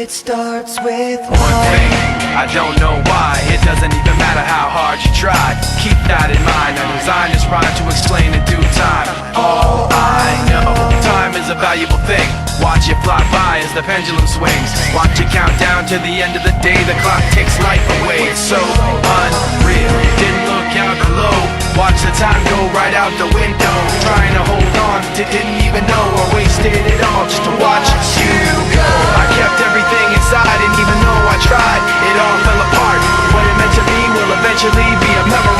It starts with One thing, I don't know why. It doesn't even matter how hard you try. Keep that in mind, I designed this rhyme to explain in due time. All I know, time is a valuable thing. Watch it fly by as the pendulum swings. Watch it count down to the end of the day. The clock takes life away, it's so unreal. Didn't look out below. Watch the time go right out the window. Trying to hold on to didn't even know. I wasted it all just to watch you go. I kept inside. And even though I tried It all fell apart. What it meant to be will eventually be a memory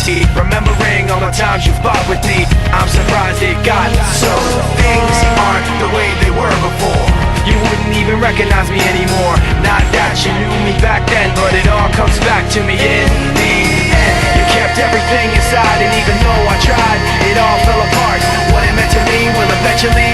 property Remembering all the times you fought with me. I'm surprised it got so Things aren't the way they were before. You wouldn't even recognize me anymore. Not that you knew me back then But it all comes back to me in the end. You kept everything inside and even though I tried It all fell apart. What it meant to me will eventually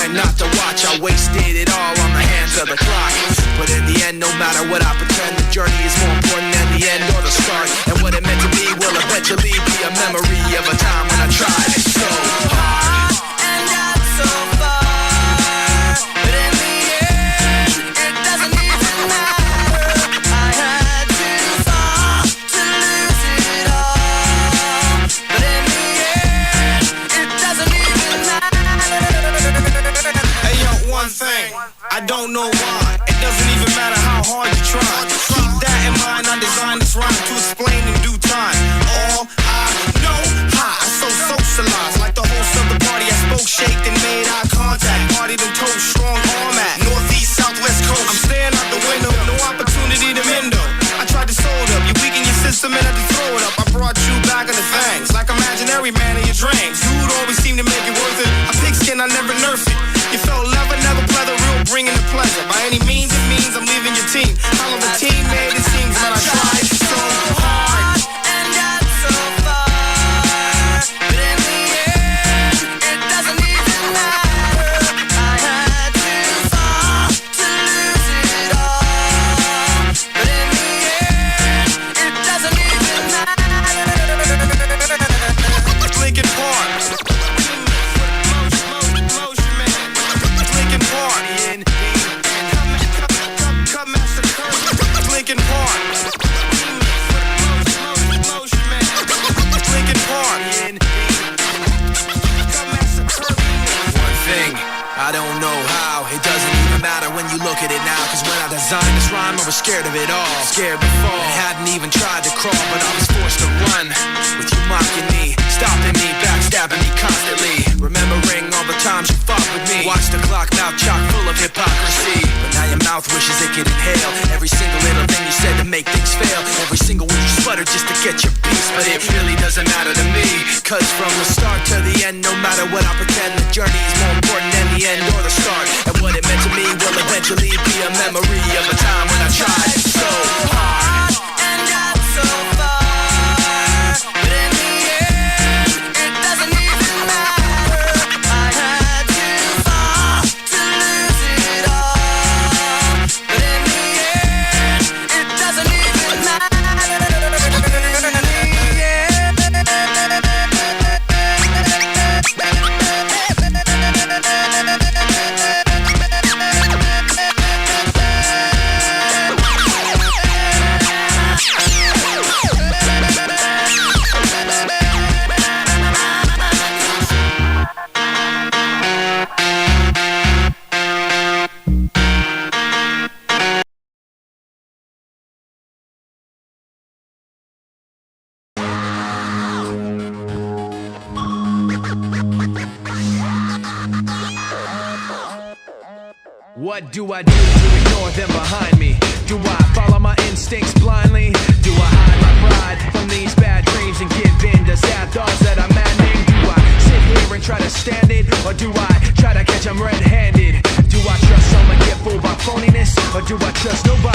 trying not to watch. I wasted it all on the hands of the clock. But in the end, no matter what I pretend The journey is more important than the end or the start. And what it meant to be will eventually be a memory of a time when I tried so hard. And so far, but in me, yeah, it doesn't make a matter of the I don't know why. It doesn't even matter how hard you try. Keep that in mind. I designed this rhyme to explain in due time. All I know, how I so socialized. Like the host of the party, I spoke, shaked, and made eye contact. Party then told strong arm at northeast, southwest coast. I'm staring out the window, no opportunity to mend. I tried to sold up, you weaken your system and had to throw it up. I brought you back in the fangs, like imaginary ferryman of your dreams. Dude always seemed to make it look at it now. Cause when I designed this rhyme, I was scared of it all. Scared before. I hadn't even tried to crawl, but I was forced to run. With you mocking me, stopping me, backstabbing me constantly. Remembering all the times you fought with me. Watch the clock now chock full of hypocrisy. But now your mouth wishes it could inhale every single little thing you said to make things fail. Every single word you sputtered just to get your piece. But it really doesn't matter to me. Cause from the start to the end, no matter what I pretend, the journey is more important than the end or the start. And what it meant to me will eventually be What do I do to ignore them behind me? Do I follow my instincts blindly? Do I hide my pride from these bad dreams and give in to sad thoughts that I'm maddening? Do I sit here and try to stand it? Or do I try to catch them red-handed? Do I trust someone get fooled by phoniness? Or do I trust nobody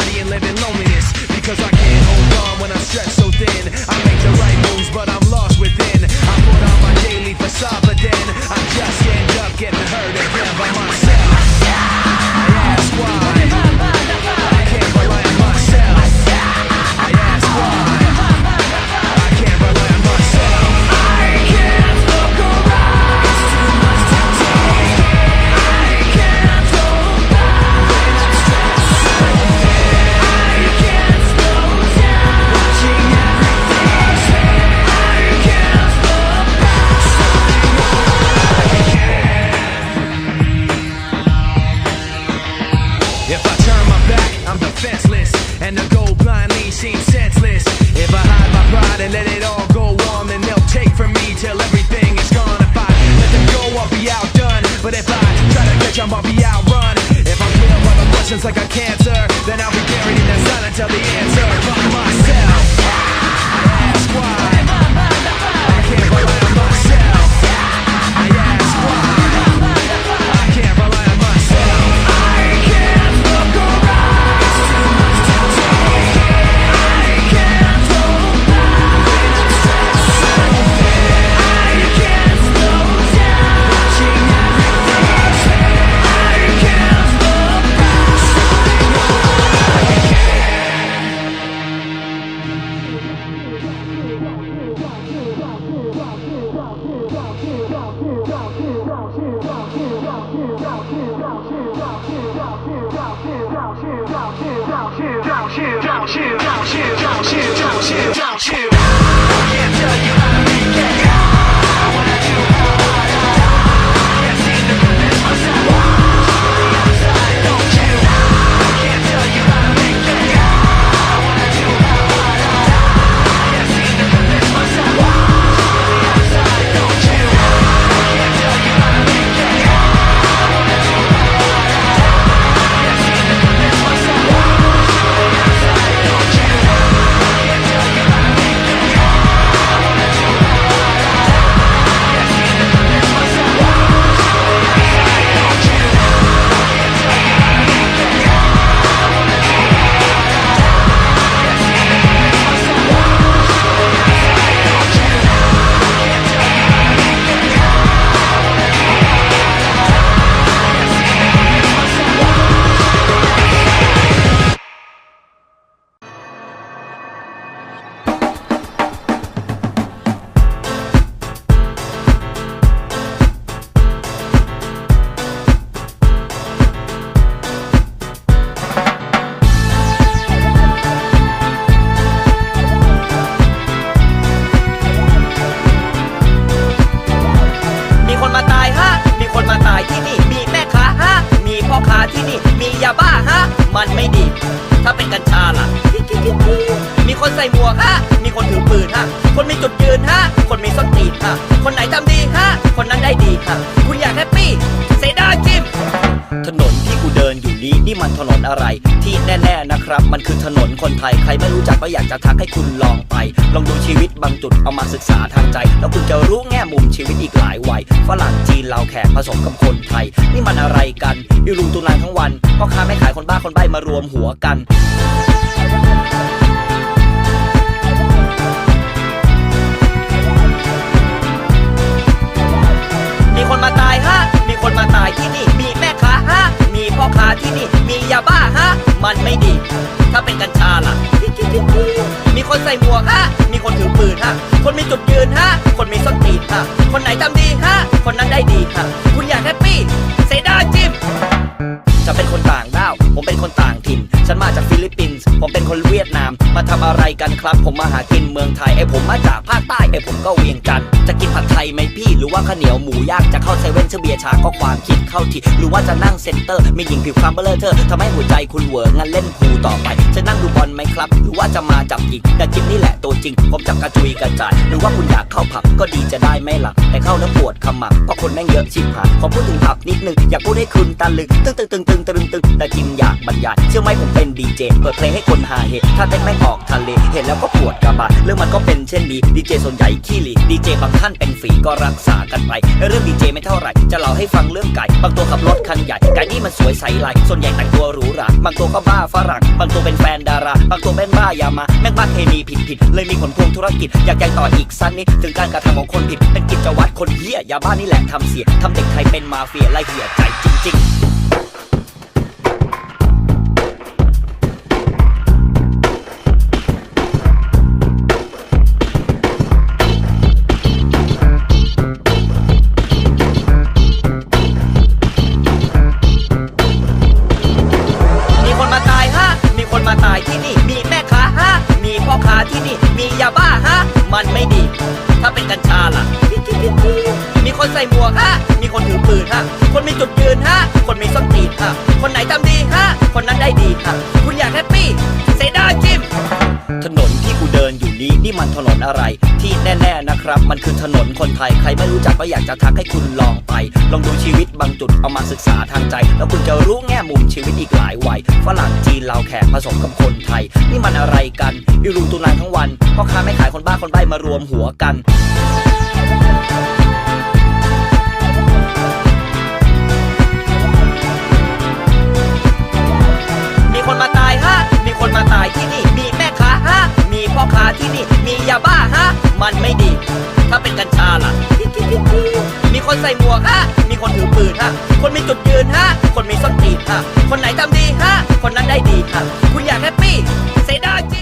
叫去，叫去，叫去，叫去，叫去，叫去。 คนไทย ใครไม่รู้จักก็อยากจะทักให้คุณลองไป ลองดูชีวิตบางจุดเอามาศึกษาทางใจ แล้วคุณจะรู้แง่มุมชีวิตอีกหลายวัยฝรั่งจีนลาวแขกผสมกับคนไทย นี่มันอะไรกันอิรุงตุนางทั้งวันพ่อค้าแม่ขายคนบ้าคนใบ้มารวมหัวกันมีคนมาตายฮะ มีคนมาตายที่นี่ มีแม่ค้าฮะ มีพ่อค้าที่นี่ มียาบ้าฮะ มันไม่ดี ถ้าเป็นกัญชาล่ะ มีคนใส่หมวกฮะ มีคนถือปืนฮะ คนมีจุดยืนฮะ คนมีส้นตีนฮะ คนไหนทำดีฮะ คนนั้นได้ดีฮะ คุณอยากแฮปปี้เซดาจิม ครับ ผมมาหากินเมืองไทยไอผมมาจากภาคใต้ไอผมก็เวียงจันทร์จะกินผัดไทยไหมพี่ หรือว่าข้าวเหนียวหมูย่างจะเข้าเซเว่นเชื่อเบียร์ชาก็ความคิดเข้าทีหรือว่าจะนั่งเซ็นเตอร์มีหญิงผิวคล้ำเบลอเธอทำให้หัวใจคุณเหวองั้นเล่นพูต่อไป จะนั่งดูบอลไหมครับ หรือว่าจะมาจับอีกแต่กินนี่แหละตัวจริง ผมจับกระจุยกระจายหรือว่าคุณอยากเข้าผับก็ดีจะได้ไม่หลับแต่เข้าแล้วปวดขมับเพราะคนแม่งเยอะชิบหายขอพูดถึงผับนิดนึงอยากพูดให้คุณตะลึงตึงตึงตึงตึงตึงตึงแต่จริงอยากบรรยายเชื่อไหมผมเป็นดีเจเปิดเพลงให้คนหาเหตุถ้าเต้นไม่งออกทะเลเห็นแล้วก็ปวดกระบาดเรื่องมันก็เป็นเช่นนี้ดีเจส่วนใหญ่ขี้หลีดีเจบางท่านเป็นฝีก็รักษากันไป เรื่องดีเจไม่เท่าไหร่ จะเล่าให้ฟังเรื่องไก่บางตัวขับรถคันใหญ่ไก่นี่มันสวยใสลายส่วนใหญ่แต่งตัวหรูหราบางตัวก็บ้าฝรั่งบางตัวเป็นแฟนดาราบางตัวเป็นบ้ายามาแม่งบ้าเคมีผิดผิดๆเลยมีผลพวงธุรกิจอยากแจ้งต่ออีกสั้นนี้ถึงการกระทำของคนผิดเป็นกิจวัตรคนเหี้ยยาบ้านี่แหละทำเสียทำเด็กไทยเป็นมาเฟียไล่เหี้ยใจจริง ๆ ครับ มันคือถนนคนไทย ใครไม่รู้จักก็อยากจะทักให้คุณลองไป ลองดูชีวิตบางจุดเอามาศึกษาทางใจ แล้วคุณจะรู้แง่มุมชีวิตอีกหลายวัยฝรั่งจีนลาวแขกผสมกับคนไทย นี่มันอะไรกันอิรุงตุนางทั้งวันพ่อค้าแม่ขายคนบ้าคนใบ้มารวมหัวกันมีคนมาตายฮะ มีคนมาตายที่นี่ มีแม่ค้าฮะ พ่อค้าที่นี่มียาบ้าฮะ มันไม่ดี ถ้าเป็นกัญชาล่ะ มีคนใส่หมวกฮะ มีคนถือปืนฮะ คนมีจุดยืนฮะ คนมีส้นตีนฮะ คนไหนทำดีฮะ คนนั้นได้ดีฮะ คุณอยากแฮปปี้เซดาจ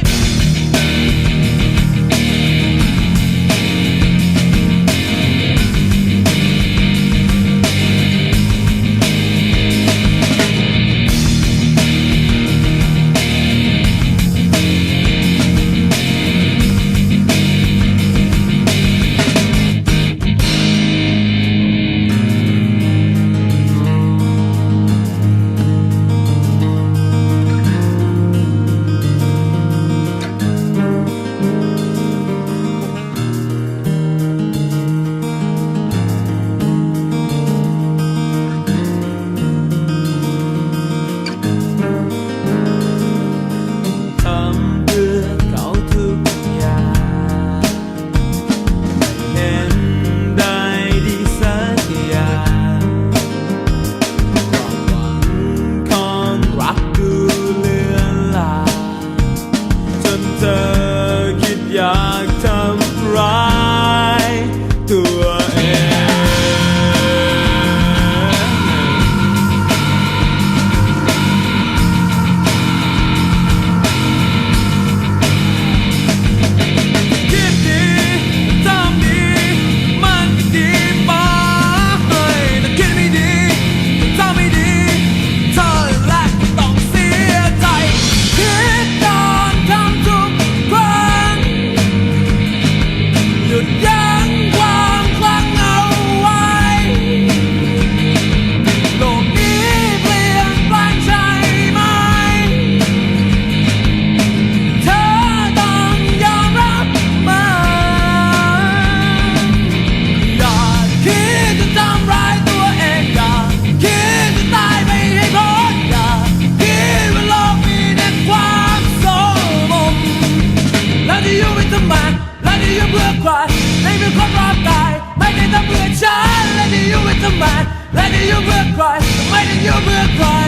Your reply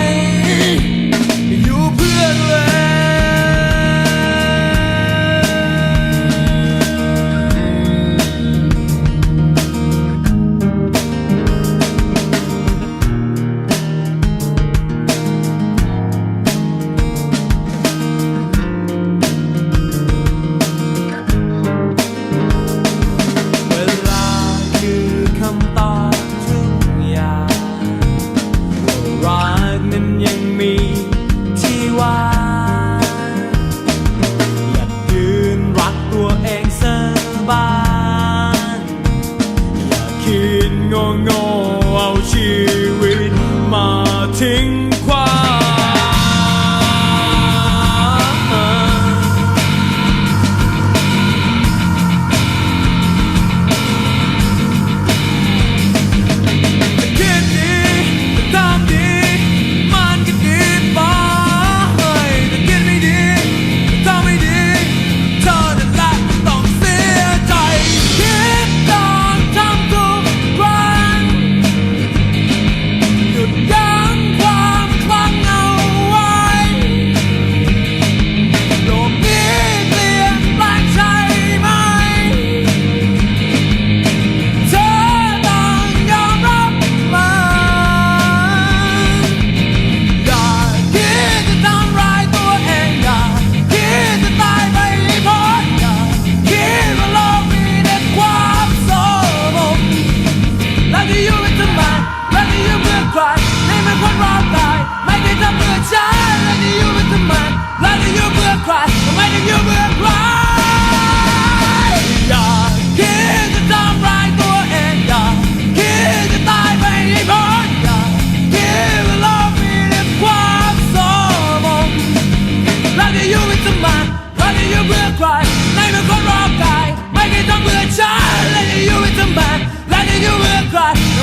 that